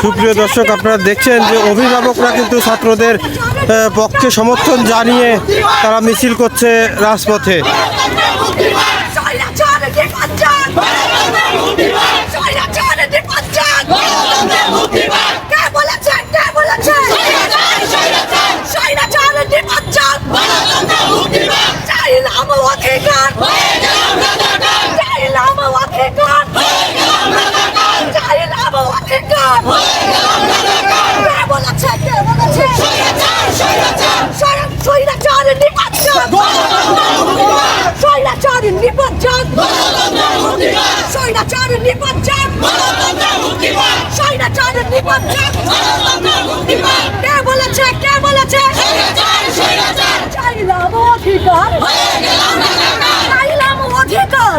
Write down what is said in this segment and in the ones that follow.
সুপ্রিয় দর্শক আপনারা দেখছেন যে অভিভাবকরা কিন্তু ছাত্রদের পক্ষে সমর্থন জানিয়ে তারা মিছিল করছে রাজপথে চাইলাম অধিকার চাইলাম অধিকার কে বলেছে কে বলেছে স্বৈরাচার স্বৈরাচারের নিপাচ্ছাদ স্বৈরাচারের নিপাচ্ছাদ স্বৈরাচারের নিপাচ্ছাদ স্বৈরাচারের নিপাচ্ছাদ কে বলেছে কে বলেছে? চাইলাম অধিকার। চাইলাম অধিকার।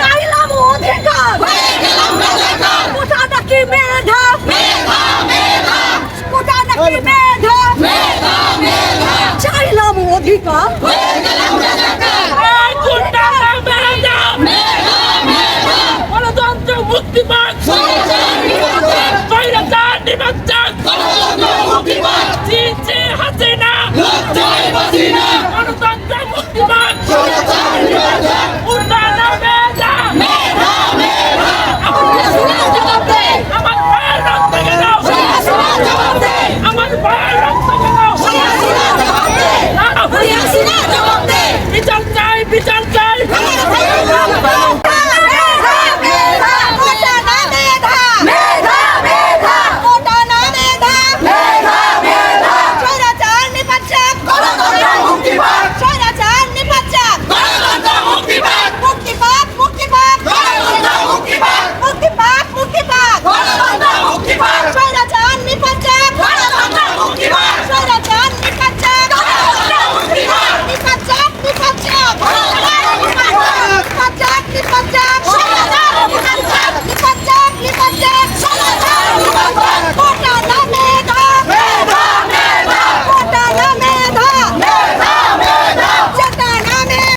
চাইলাম অধিকার। কোথা নাকি মেধা? কোথা নাকি মেধা? চাইলাম অধিকার। Happy back!